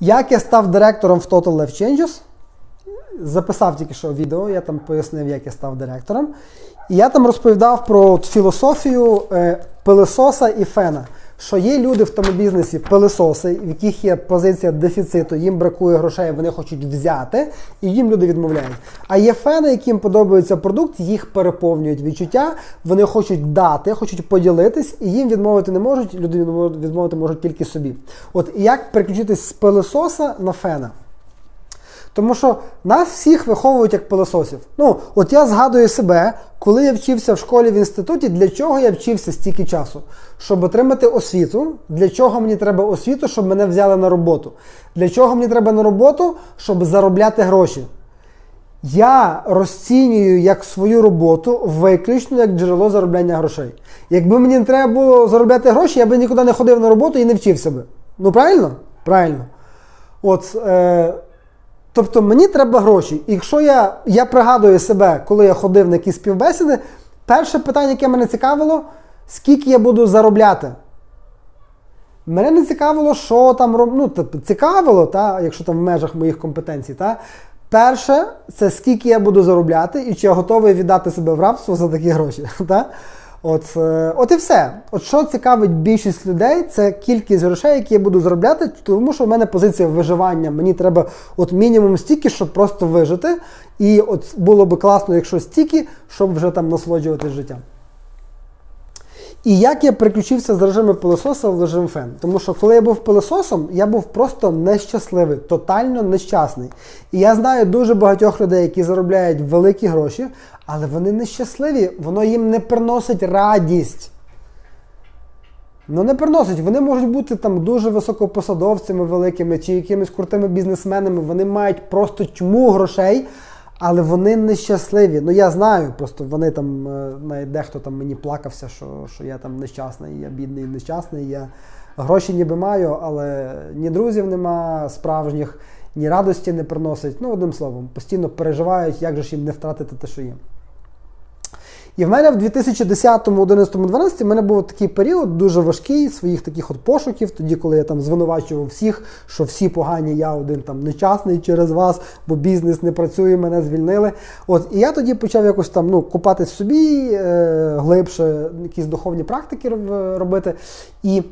Як я став директором в Total Life Changes? Записав тільки що відео, я там пояснив, як я став директором. І я там розповідав про філософію е, пилисоса і фена. Що є люди в тому бізнесі пилисоси, в яких є позиція дефіциту, їм бракує грошей, вони хочуть взяти, і їм люди відмовляють. А є фени, яким подобається продукт, їх переповнюють відчуття, вони хочуть дати, хочуть поділитись, і їм відмовити не можуть, люди відмовити можуть тільки собі. От як переключитись з пилисоса на фена? Тому що нас всіх виховують як пилососів. Ну, от я згадую себе, коли я вчився в школі в інституті, для чого я вчився стільки часу? Щоб отримати освіту. Для чого мені треба освіту, щоб мене взяли на роботу? Для чого мені треба на роботу, щоб заробляти гроші? Я розцінюю як свою роботу виключно як джерело заробляння грошей. Якби мені не треба було заробляти гроші, я би нікуди не ходив на роботу і не вчився би. Ну правильно? Правильно. От. Е- Тобто мені треба гроші. І якщо я я пригадую себе, коли я ходив на якісь співбесіди, перше питання, яке мене цікавило, скільки я буду заробляти. Мене не цікавило, що там ну, тобто, цікавило, та, якщо там в межах моїх компетенцій. Та, Перше, це скільки я буду заробляти і чи я готовий віддати себе в рабство за такі гроші. Та? От е, от і все. От що цікавить більшість людей, це кількість грошей, які я буду заробляти, тому що в мене позиція виживання. Мені треба от мінімум стільки, щоб просто вижити. І от було би класно, якщо стільки, щоб вже там насолоджуватись життям. І як я переключився з режиму пилососа в режим фен? Тому що коли я був пилососом, я був просто нещасливий, тотально нещасний. І я знаю дуже багатьох людей, які заробляють великі гроші, але вони нещасливі, воно їм не приносить радість. Ну, не приносить. Вони можуть бути там дуже високопосадовцями великими чи якимись крутими бізнесменами. Вони мають просто тьму грошей, але вони нещасливі. Ну я знаю, просто вони там, е, навіть дехто там мені плакався, що що я там нещасний, я бідний, нещасний. Я гроші ніби маю, але ні друзів нема справжніх, ні радості не приносить. Ну, одним словом, постійно переживають, як же ж їм не втратити те, що є. І в мене в 2010, 11, 12 в мене був такий період дуже важкий своїх таких от пошуків, тоді, коли я там звинувачував всіх, що всі погані, я один там нечасний через вас, бо бізнес не працює, мене звільнили. От, І я тоді почав якось там ну, купати собі е, глибше якісь духовні практики робити. І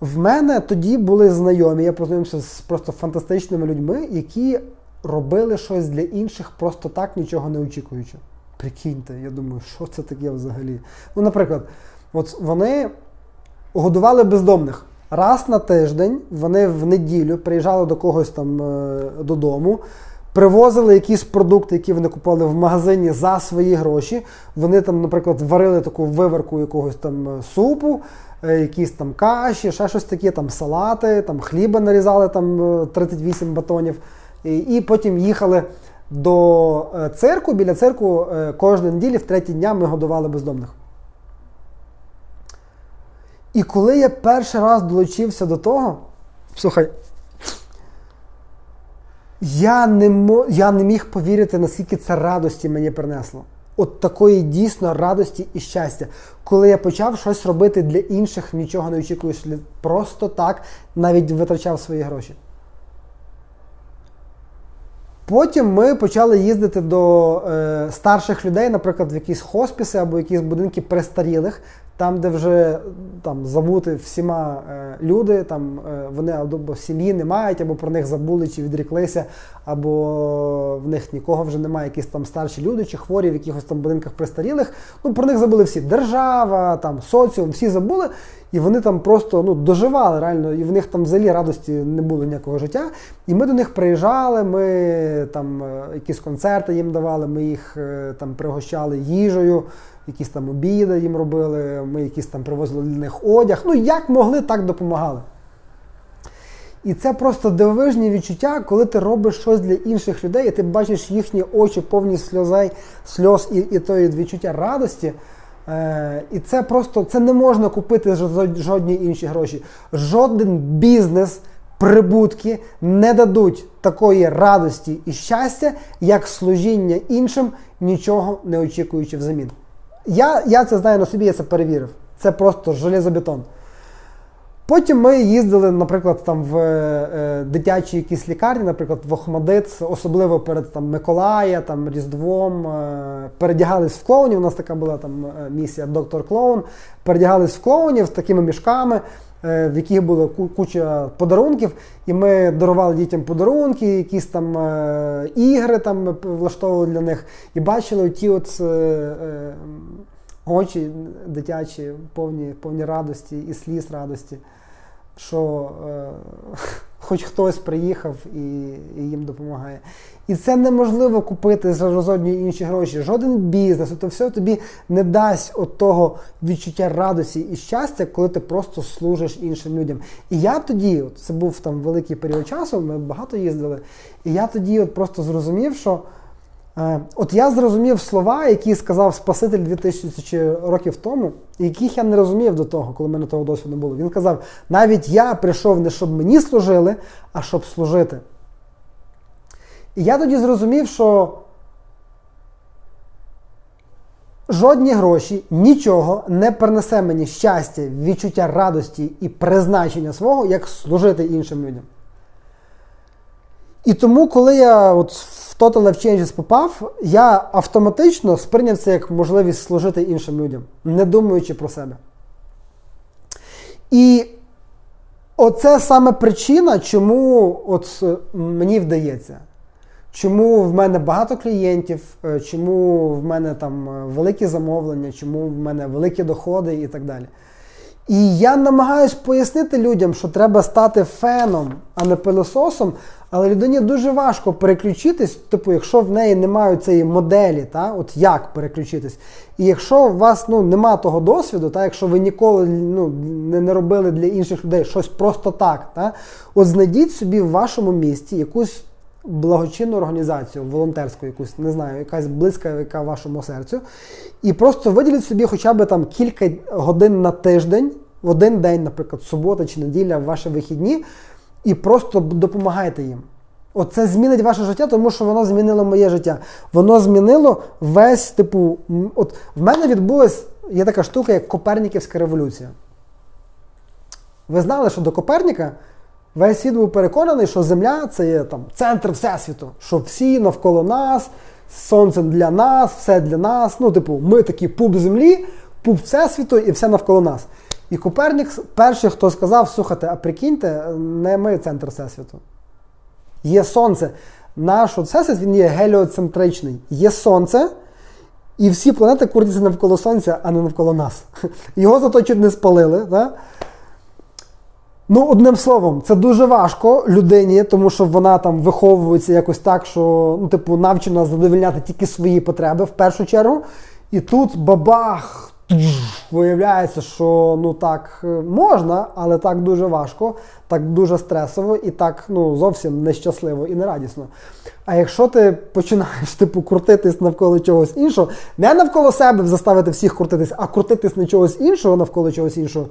в мене тоді були знайомі, я познайомився з просто фантастичними людьми, які робили щось для інших просто так, нічого не очікуючи. Прикиньте, я думаю, що це таке взагалі? Ну, наприклад, от вони годували бездомних. Раз на тиждень вони в неділю приїжджали до когось там е, додому, привозили якісь продукти, які вони купували в магазині за свої гроші. Вони там, наприклад, варили таку виверку якогось там е, супу, е, якісь там каші, ще щось таке, там салати, там хліба нарізали там 38 батонів, і, і потім їхали до е, церкви, біля церкви е, кожної неділі в треті дня ми годували бездомних. І коли я перший раз долучився до того, слухай, я не мо, я не міг повірити, наскільки це радості мені принесло. От такої дійсно радості і щастя. Коли я почав щось робити для інших, нічого не очікуєш, просто так навіть витрачав свої гроші. Потім ми почали їздити до е, старших людей, наприклад, в якісь хоспіси або якісь будинки престарілих, там, де вже там забути всіма е, люди, там е, вони або сім'ї не мають, або про них забули чи відріклися, або в них нікого вже немає, якісь там старші люди чи хворі в якихось там будинках престарілих. Ну про них забули всі. Держава, там соціум, всі забули. І вони там просто ну, доживали реально, і в них там взагалі радості не було ніякого життя. І ми до них приїжджали, ми там е, якісь концерти їм давали, ми їх е, там пригощали їжею, якісь там обіди їм робили, ми якісь там привозили для них одяг. Ну, як могли, так допомагали. І це просто дивовижні відчуття, коли ти робиш щось для інших людей, і ти бачиш їхні очі повні сльозей, сльоз і і тої відчуття радості. Е, І це просто це не можна купити за жодні інші гроші. Жоден бізнес, прибутки не дадуть такої радості і щастя, як служіння іншим, нічого не очікуючи взамін. Я я це знаю на собі, я це перевірив. Це просто железобетон. Потім ми їздили, наприклад, там в е, дитячі якісь лікарні, наприклад, в Охмадит, особливо перед там, Миколая, там, Різдвом, е, передягались в клоунів. У нас така була там е, місія доктор клоун. Передягались в клоунів з такими мішками, е, в яких була куча подарунків. І ми дарували дітям подарунки, якісь там е, ігри там влаштовували для них. І бачили ті от. е, е, Очі дитячі, повні, повні радості і сліз радості що е, хоч хтось приїхав і, і їм допомагає. І це неможливо купити за жодні інші гроші. Жоден бізнес, то все тобі не дасть от того відчуття радості і щастя, коли ти просто служиш іншим людям. І я тоді, от це був там великий період часу, ми багато їздили, і я тоді от просто зрозумів, що. Е, От я зрозумів слова, які сказав Спаситель 2000 років тому, яких я не розумів до того, коли в мене того досвіду не було. Він казав: навіть я прийшов не щоб мені служили, а щоб служити. І я тоді зрозумів, що жодні гроші, нічого не принесе мені щастя, відчуття радості і призначення свого, як служити іншим людям. І тому, коли я от в Total Life Changes попав, я автоматично сприйняв це як можливість служити іншим людям, не думаючи про себе. І оце саме причина, чому от е, мені вдається. Чому в мене багато клієнтів, е, чому в мене там е, великі замовлення, чому в мене великі доходи і так далі. І я намагаюсь пояснити людям, що треба стати феном, а не пилососом, але людині дуже важко переключитись, типу, якщо в неї немає цієї моделі, та, от як переключитись. І якщо у вас ну, нема того досвіду, та, якщо ви ніколи ну, не, не робили для інших людей щось просто так, та, от знайдіть собі в вашому місті якусь благочинну організацію, волонтерську якусь, не знаю, якась близька, яка вашому серцю. І просто виділіть собі хоча б там кілька годин на тиждень, в один день, наприклад, субота чи неділя, в ваші вихідні, і просто допомагайте їм. Оце змінить ваше життя, тому що воно змінило моє життя. Воно змінило весь, типу, от в мене відбулась є така штука, як Коперніківська революція. Ви знали, що до Коперніка весь світ був переконаний, що Земля це є там центр Всесвіту, що всі навколо нас, сонце для нас, все для нас. Ну, типу, ми такі пуп землі, пуп Всесвіту і все навколо нас. І Копернік перший, хто сказав, слухайте, а прикиньте, не ми центр Всесвіту. Є сонце. Наш всесвіт він є геліоцентричний. Є сонце, і всі планети крутяться навколо сонця, а не навколо нас. Його зато не спалили. Да? Ну, одним словом, це дуже важко людині, тому що вона там виховується якось так, що ну, типу, навчена задовольняти тільки свої потреби в першу чергу. І тут бабах! Виявляється, що ну так е, можна, але так дуже важко, так дуже стресово і так ну, зовсім нещасливо і нерадісно. А якщо ти починаєш типу, крутитись навколо чогось іншого, не навколо себе заставити всіх крутитись, а крутитись на чогось іншого навколо чогось іншого,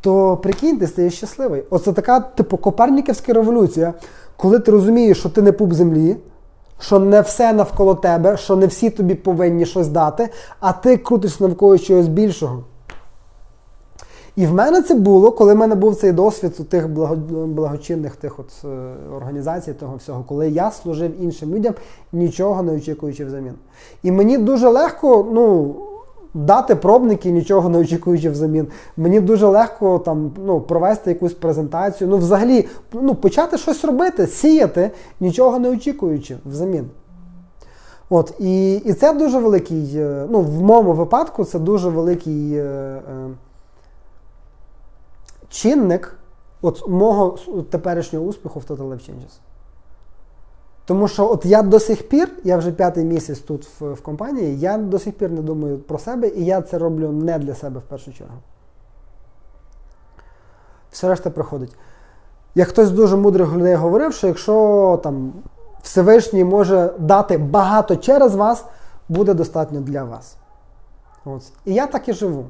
то прикинь, ти стаєш щасливий. Оце така, типу, Коперніківська революція, коли ти розумієш, що ти не пуп землі, що не все навколо тебе, що не всі тобі повинні щось дати, а ти крутиш навколо чогось більшого. І в мене це було, коли в мене був цей досвід у тих благо, благочинних тих от, е, організацій, того всього, коли я служив іншим людям, нічого не очікуючи взамін. І мені дуже легко, ну. Дати пробники, нічого не очікуючи взамін. Мені дуже легко там, ну, провести якусь презентацію. Ну, взагалі, ну, почати щось робити, сіяти, нічого не очікуючи взамін. От, І і це дуже великий, е, ну, в моєму випадку, це дуже великий е, е, чинник от, мого теперішнього успіху в Total Life Changes. Тому що от я до сих пір, я вже п'ятий місяць тут в, в компанії, я до сих пір не думаю про себе, і я це роблю не для себе в першу чергу. Все решта приходить. Як хтось з дуже мудрих людей говорив, що якщо там Всевишній може дати багато через вас, буде достатньо для вас. От. І я так і живу.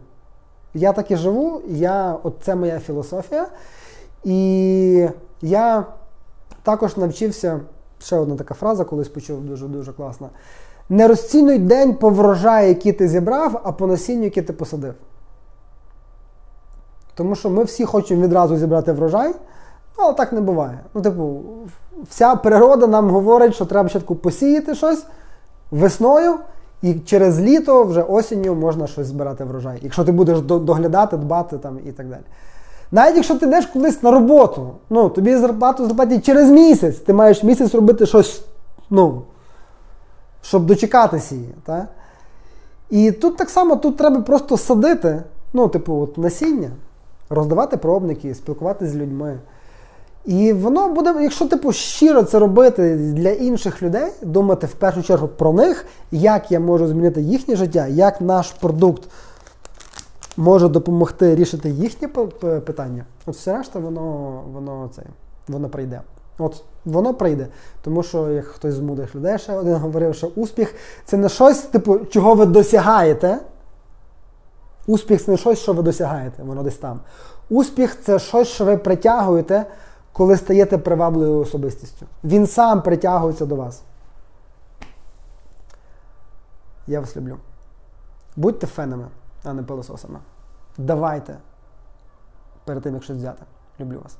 Я так і живу, я, от це моя філософія. І я також навчився. Ще одна така фраза, колись почув дуже-дуже класна. Не розцінюй день по врожаю, який ти зібрав, а по насінню, яке ти посадив. Тому що ми всі хочемо відразу зібрати врожай, але так не буває. Ну, типу, вся природа нам говорить, що треба спочатку посіяти щось весною, і через літо, вже осінню можна щось збирати врожай. Якщо ти будеш доглядати, дбати там і так далі. Навіть якщо ти йдеш кудись на роботу, ну, тобі зарплату заплатять через місяць, ти маєш місяць робити щось, ну, щоб дочекатися її. Та? І тут так само тут треба просто садити, ну, типу, от насіння, роздавати пробники, спілкуватися з людьми. І воно буде, якщо типу щиро це робити для інших людей, думати в першу чергу про них, як я можу змінити їхнє життя, як наш продукт може допомогти рішити п- питання, от все решта, воно, воно це, воно прийде. От воно прийде. Тому що, як хтось з мудрих людей ще один говорив, що успіх це не щось, типу, чого ви досягаєте. Успіх це не щось, що ви досягаєте, воно десь там. Успіх це щось, що ви притягуєте, коли стаєте привабливою особистістю. Він сам притягується до вас. Я вас люблю. Будьте фенами, а не пилососами. Давайте перед тим, як щось взяти. Люблю вас.